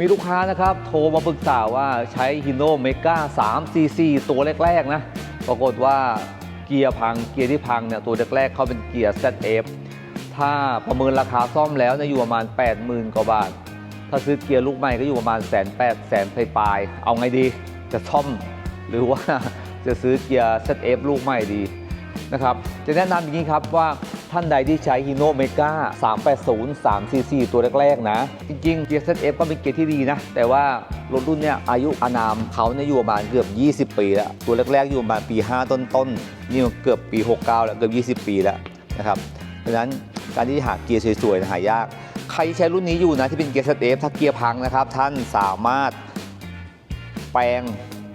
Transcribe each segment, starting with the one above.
มีลูกค้านะครับ โทรมาปรึกษาว่าใช้ฮิโนเมกา3 cc ตัวแรก ๆ นะ ปรากฏว่าเกียร์พังเกียร์ที่พังเนี่ยตัวแรก ๆ เขาเป็นเกียร์ ZF ถ้าประเมินราคาซ่อมแล้วเนี่ยอยู่ประมาณ 80,000 กว่าบาท ถ้าซื้อเกียร์ลูกใหม่ก็อยู่ประมาณแสนแปดแสนปลายๆเอาไงดีจะซ่อม หรือว่าจะซื้อเกียร์ ZF ลูกใหม่ดีนะครับจะแนะนำอย่างนี้ครับว่า ท่านใดที่ใช้ Hino Mega 380 3cc ตัวแรกๆนะ จริงๆเกียร์ ZF ก็เป็นเกียร์ที่ดีนะ แต่ว่ารถรุ่นเนี้ยอายุอานามเขาเนี่ยอยู่ประมาณเกือบ 20 ปีแล้ว ตัวแรกๆอยู่ประมาณปี 5 ต้นๆ นี่เกือบปี 69 แล้วเกือบ 20 ปีแล้วนะครับดังนั้นการที่หาเกียร์สวยๆหายาก ใครที่ใช้รุ่นนี้อยู่นะที่เป็นเกียร์ ZF ถ้าเกียร์พังนะครับ ท่านสามารถแปลง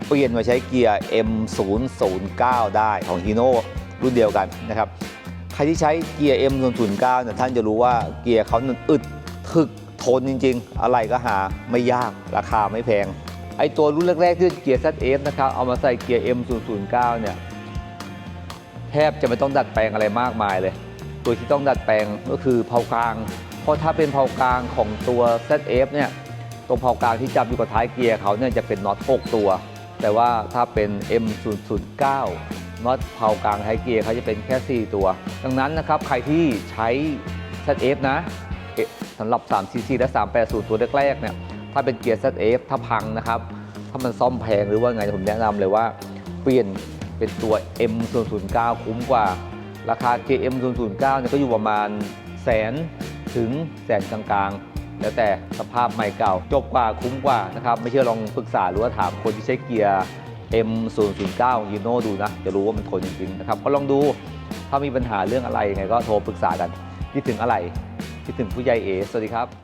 เปลี่ยนมาใช้เกียร์ M009 ได้ของ Hino รุ่นเดียวกันนะครับ ใครที่ใช้เกียร์ M009 เนี่ยท่านจะรู้ว่าเกียร์เขานั้นอึดถึกทนจริง ๆ อะไรก็หาไม่ยากราคาไม่แพง ไอตัวรุ่นแรกๆที่เป็นเกียร์ ZF นะครับ เอามาใส่เกียร์ M009 เนี่ยแทบจะไม่ต้องดัดแปลงอะไรมากมายเลย ตัวที่ต้องดัดแปลงก็คือเผากลาง เพราะถ้าเป็นเผากลางของตัว ZF เนี่ยตรงเผากลางที่จับอยู่กับท้ายเกียร์เขาเนี่ยจะเป็นน็อต6ตัว แต่ว่าถ้าเป็น M009 น็อตเผากลางท้ายเกียร์เขาจะเป็นแค่ 4 ตัว ดังนั้นนะครับ ใครที่ใช้ ZF นะเอ๊ะสำหรับ 3cc และ 380 ตัวแรกๆเนี่ยถ้าเป็นเกียร์ ZF ถ้าพังนะครับ ถ้ามันซ่อมแพงหรือว่าไงผมแนะนำเลยว่า เปลี่ยนเป็นตัว M009 คุ้มกว่า ราคาเกียร์ M009 เนี่ยก็อยู่ประมาณแสนถึงแสนกลางๆ แล้วแต่สภาพใหม่เก่า จบกว่าคุ้มกว่านะครับ ไม่เชื่อลองปรึกษาหรือว่าถามคนที่ใช้เกียร์ M009 ยูโน่ดูนะ จะรู้ว่ามันทนจริงๆนะครับ ก็ลองดู ถ้ามีปัญหาเรื่องอะไรยังไงก็โทรปรึกษากันคิดถึงอะไรคิดถึงผู้ใหญ่เอสวัสดีครับ